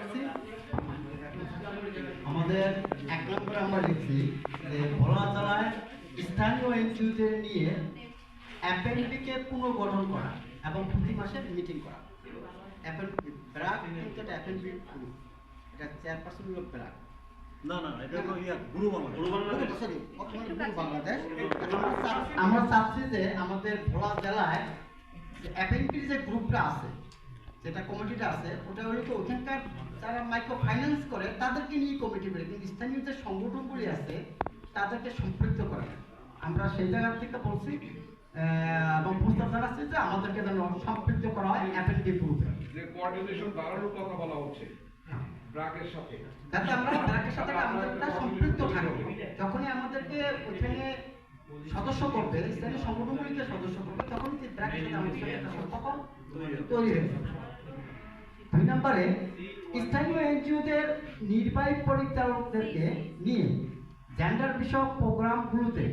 করছি আমাদের এক নম্বরে আমরা লিখছি যে ভোলা জেলায় স্থানীয় এনজিওদের নিয়ে অ্যাপেন্ডিকে পুনর্গঠন করা এবং প্রতি মাসে মিটিং করা। অ্যাপেন্ডিক ব্রাক কিন্তু এটা অ্যাপেন্ডিক এটা চেয়ারপারসন হলো ব্রাক। না না এটা ইয়া গুরু গুরু পুরো বাংলাদেশ। আমরা চাচ্ছি যে আমাদের ভোলা জেলায় যে অ্যাপেন্ডিক যে গ্রুপটা আছে যেটা কমিটিটা আছে ওটা হলো তো ওখানকার যারা মাইক্রো ফাইন্যান্স করে তাদেরকে নিয়ে কমিটি করে কিন্তু স্থানীয় যে সংগঠনগুলি আছে তাদেরকে সম্পৃক্ত করে। আমরা সেই জায়গা থেকে বলছি এবং প্রস্তাব জানাচ্ছি যে আমাদেরকে যেন সম্পৃক্ত করা হয় গ্রুপে যে কোঅর্ডিনেশন বাড়ানোর কথা বলা হচ্ছে ব্রাকের সাথে। যাতে আমরা ব্র্যাকের সাথে আমাদেরটা সম্পৃক্ত থাকব যখনই আমাদেরকে ওইখানে সদস্য করবে স্থানীয় সংগঠনগুলিকে সদস্য করবে ব্র্যাকের সাথে আমাদের একটা সম্পর্ক তৈরি হয়ে যাবে। দুই নম্বরে স্থানীয় এনজিওদের নির্বাহী পরিচালকদেরকে নিয়ে জেন্ডার বিষয়ক প্রোগ্রামগুলোতে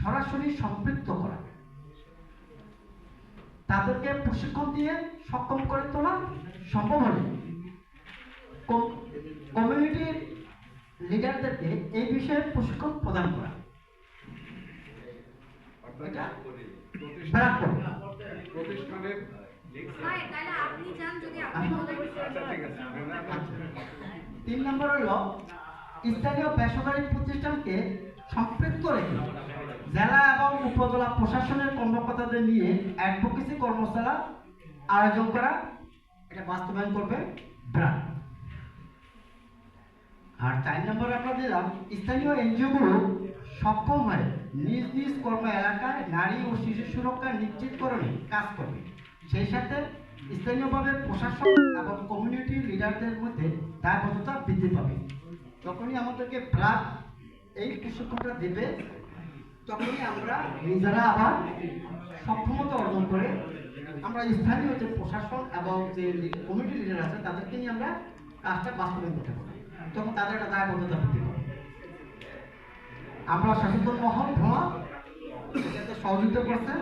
সরাসরি সম্পৃক্ত করা। তাদেরকে প্রশিক্ষণ দিয়ে সক্ষম করে তোলা সম্ভব হলে কমিউনিটির লিডারদেরকে এই বিষয়ে প্রশিক্ষণ প্রদান করা। এটা প্রতিষ্ঠান আচ্ছা ঠিক আছে তিন নম্বর হলো স্থানীয় বেসরকারি প্রতিষ্ঠানকে সম্পৃক্ত রেখে জেলা এবং উপজেলা প্রশাসনের কর্মকর্তাদের নিয়ে অ্যাডভোকেসি কর্মশালা আয়োজন করা এটা বাস্তবায়ন করবে ব্রাক আর চার নম্বর আমরা দিলাম স্থানীয় এনজিওগুলো সক্ষম হয়ে নিজ নিজ কর্ম এলাকায় নারী ও শিশু সুরক্ষা নিশ্চিতকরণে কাজ করবে। সেই সাথে স্থানীয়ভাবে প্রশাসন এবং কমিউনিটি লিডারদের মধ্যে দায়বদ্ধতা বৃদ্ধি পাবে। যখনই আমাদেরকে ব্রাক এই প্রশিক্ষণটা দেবে, তখনই আমরা নিজেরা আবার সক্ষমতা অর্জন করে আমরা স্থানীয় যে প্রশাসন এবং যে কমিটি লিডার আছে, তাদেরকে নিয়ে আমরা কাজটা বাস্তবায়ন করতে পারি তখন তাদের একটা দায়বদ্ধতা বৃদ্ধি পাবে। আমরা সচেতন মহল ভ্রমণ সহযোগিতা করছে।